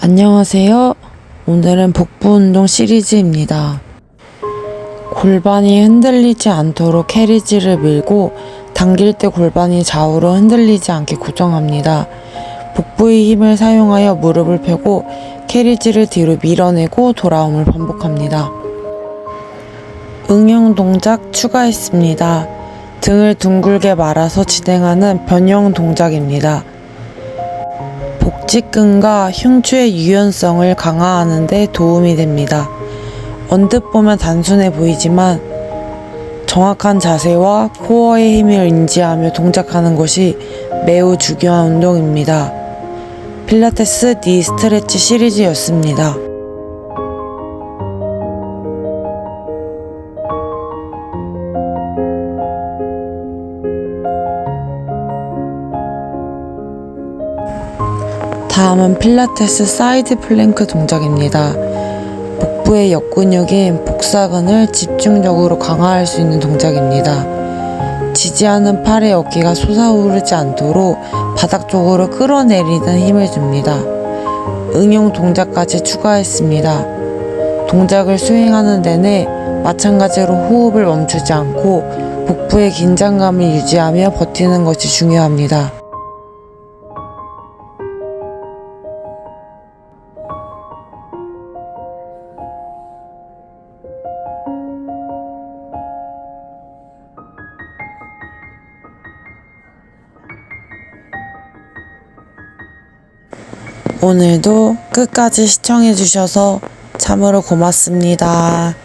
안녕하세요. 오늘은 복부 운동 시리즈입니다. 골반이 흔들리지 않도록 캐리지를 밀고 당길 때 골반이 좌우로 흔들리지 않게 고정합니다. 복부의 힘을 사용하여 무릎을 펴고 캐리지를 뒤로 밀어내고 돌아옴을 반복합니다. 응용 동작 추가했습니다. 등을 둥글게 말아서 진행하는 변형 동작입니다. 복직근과 흉추의 유연성을 강화하는 데 도움이 됩니다. 언뜻 보면 단순해 보이지만 정확한 자세와 코어의 힘을 인지하며 동작하는 것이 매우 중요한 운동입니다. 필라테스 니 스트레치 시리즈였습니다. 다음은 필라테스 사이드 플랭크 동작입니다. 복부의 역근육인 복사근을 집중적으로 강화할 수 있는 동작입니다. 지지하는 팔의 어깨가 솟아오르지 않도록 바닥 쪽으로 끌어내리는 힘을 줍니다. 응용 동작까지 추가했습니다. 동작을 수행하는 내내 마찬가지로 호흡을 멈추지 않고 복부의 긴장감을 유지하며 버티는 것이 중요합니다. 오늘도 끝까지 시청해주셔서 참으로 고맙습니다.